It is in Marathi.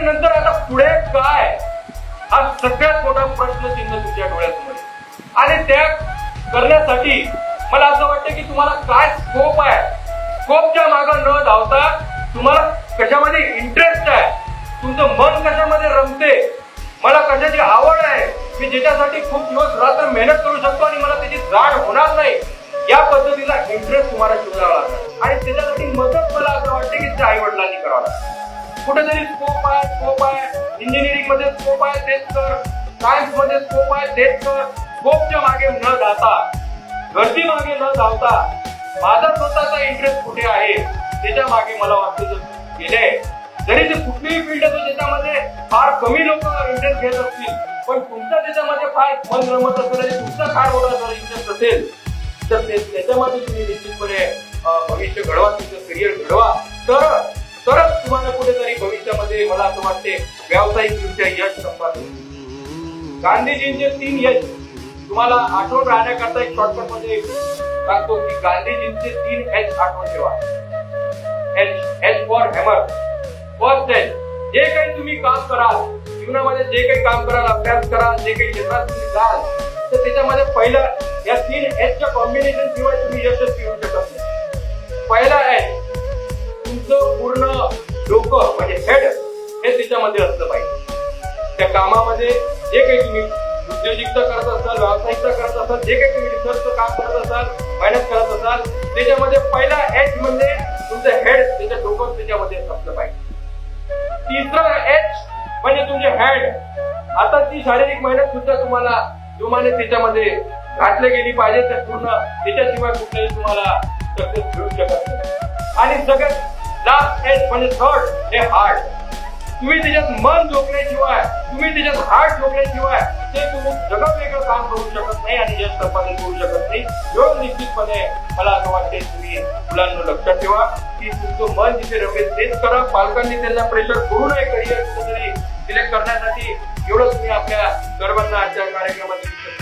नंतर आता पुढे काय? सगळ्यात मोठा प्रश्न चिन्ह तुमच्या डोळ्यासमोर आणि त्या करण्यासाठी मला असं वाटतं की तुम्हाला काय स्कोप आहे? स्कोपच्या मागं न धावता तुम्हाला कशामध्ये इंटरेस्ट आहे? तुमचं मन कशामध्ये रमते मला कशाची आवड आहे? मी ज्याच्यासाठी खूप दिवस रात्र मेहनत करू शकतो आणि मला त्याची जाण होणार नाही. या पद्धतीचा इंटरेस्ट तुम्हाला शोधावा लागणार. आणि त्याच्यासाठी मदत मला असं वाटते की त्या आई वडिलांनी करावं लागतं कुठेतरी स्कोप आहे स्कोप आहे. इंजिनिअरिंगमध्ये स्कोप आहे तेच कर. सायन्समध्ये स्कोप आहे तेच कर. स्कोपच्या मागे न जाता गर्दी मागे न जावता माझा स्वतःचा इंटरेस्ट कुठे आहे त्याच्यामागे मला वाटतं जर गेले जरी ते कुठलीही फील्ड असो त्याच्यामध्ये फार कमी लोक इंटरेस्ट घेत असतील पण तुमचा त्याच्यामध्ये फार मन रमत असेल आणि तुमचा फार मोठा जर इंटरेस्ट असेल तर ते त्याच्यामध्ये तुम्ही निश्चितपणे भविष्य घडवा तुमचं करिअर घडवा. व्यावसायिकदृष्ट्या यश संपादन गांधीजींचे तीन यश तुम्हाला आठवण राहण्याकरता एक शॉर्टकटमध्ये सांगतो की गांधीजींचे तीन एच आठवण ठेवा. H H for hammer first H जे काही तुम्ही काम कराल जीवनामध्ये जे काही काम कराल अभ्यास कराल जे काही क्षेत्रात तुम्ही जाल तर त्याच्यामध्ये पहिलं या तीन एचच्या कॉम्बिनेशन शिवाय तुम्ही यशस्वी होऊ शकत त्याच्यामध्ये असलं पाहिजे. त्या कामामध्ये जे काही तुम्ही उद्योजकता करत असाल व्यावसायिकता करत असाल जे काही तुम्ही रिसर्चचं काम करत असाल मेहनत करत असाल त्याच्यामध्ये पहिला एच म्हणजे तुमचं हेड त्याच्या डोकं त्याच्यामध्ये असलं पाहिजे. तिसरं एच म्हणजे तुमचे हँड आता ती शारीरिक मेहनत सुद्धा तुम्हाला जोमाने त्याच्यामध्ये घातली गेली पाहिजे तर पूर्ण त्याच्याशिवाय कुठल्याही तुम्हाला सक्सेस मिळू शकत नाही. आणि सगळ्यात लास्ट एच म्हणजे थर्ड हे हार्ट तुम्ही त्याच्यात मन झोपल्याशिवाय तुम्ही त्याच्यात हार्ट झोपल्याशिवाय ते तुम्ही जगत वेगळं काम करू शकत नाही आणि यश संपादन करू शकत नाही. एवढं निश्चितपणे मला असं वाटते तुम्ही मुलांना लक्षात ठेवा की तुमचं मन जिथे रमेल तेच करा. पालकांनी त्यांना प्रेशर करू नये करिअर कुठेतरी. सिलेक्ट करण्यासाठी एवढं तुम्ही आपल्या सर्वांना आजच्या कार्यक्रमात